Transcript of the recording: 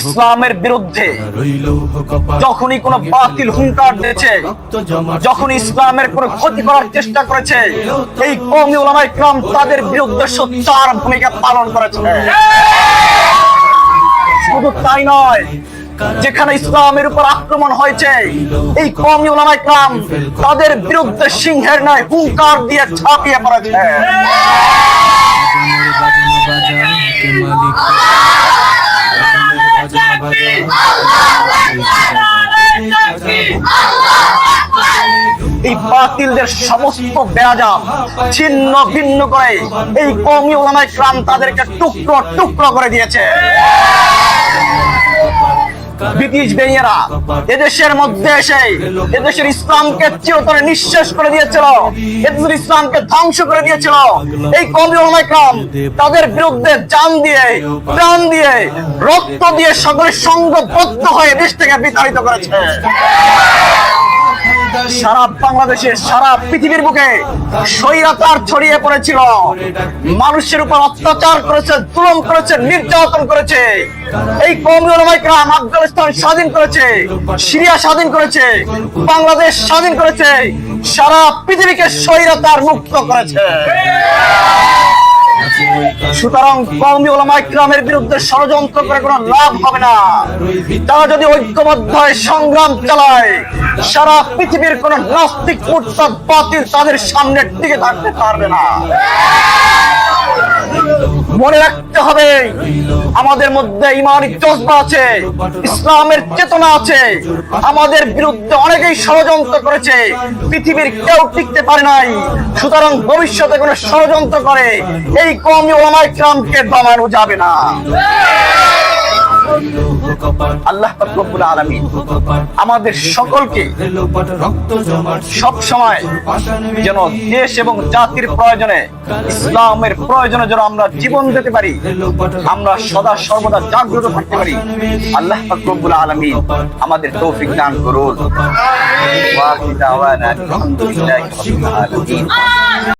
ইসলামের বিরুদ্ধে যখনই কোন বাতিল হুঙ্কার দিয়েছে যখন ইসলামের কোনো ক্ষতি করার চেষ্টা করেছে এই কৌমি ওলামাই ক্রাম তাদের বিরুদ্ধে সোচ্চার ভূমিকা পালন করেছে। শুধু তাই নয় যেখানে ইসলামের উপর আক্রমণ হয়েছে এই কৌমি ওলামাই ক্রাম তাদের বিরুদ্ধে সিংহের নয় হুঙ্কার দিয়ে ছাপিয়ে পড়েছে। এই বাতিলদের সমস্ত বেয়াজাম ছিন্ন ভিন্ন করে এই কমি ওলামায় ক্রাম তাদেরকে টুকরো টুকরো করে দিয়েছে। ব্রিটিশ বেইয়েরা এদেশের মধ্যে এসে এদেশের ইসলামকে চিরতরে নিঃশ্বাস করে দিয়েছিল, এদেশের ইসলামকে ধ্বংস করে দিয়েছিল। এই কবি ওলামায় তাদের বিরুদ্ধে জান দিয়ে, প্রাণ দিয়ে, রক্ত দিয়ে সকলের সঙ্গবদ্ধ হয়ে দেশ থেকে বিতাড়িত করেছে। সারা বাংলাদেশে, সারা পৃথিবীর বুকে স্বৈরাচার ছড়িয়ে পড়েছিল। মানুষের উপর অত্যাচার করেছে, জুলুম করেছে, নির্যাতন করেছে। এই কৌমি ওলামাইকরাম আফগানিস্তান স্বাধীন করেছে, সিরিয়া স্বাধীন করেছে, বাংলাদেশ স্বাধীন করেছে, সারা পৃথিবীকে স্বৈরাচার মুক্ত করেছে। সুতরাং কওমি ওলামা ইকরামের বিরুদ্ধে ষড়যন্ত্র করে কোনো লাভ হবে না। তারা যদি ঐক্যবদ্ধ হয় সংগ্রাম চালায়, সারা পৃথিবীর কোন নাস্তিক উৎসব বাতিল তাদের সামনের দিকে থাকতে পারবে না। মনে রাখতে হবে, আমাদের মধ্যে ইমানি জজবা আছে, ইসলামের চেতনা আছে, আমাদের বিরুদ্ধে অনেকেই ষড়যন্ত্র করেছে, পৃথিবীর কেউ টিকতে পারে নাই, সুতরাং ভবিষ্যতে কোনো ষড়যন্ত্র করে এই কমি ওলামাই ক্রামকে দমানো যাবে না। আল্লাহ রব্বুল আলামিন আমাদের সকলকে সব সময় যেন দেশ এবং জাতির প্রয়োজনে, ইসলামের প্রয়োজনে যেন আমরা জীবন দিতে পারি, আমরা সদা সর্বদা জাগ্রত থাকতে পারি। আল্লাহ রব্বুল আলামিন আমাদের তৌফিক দান করুন। ওয়া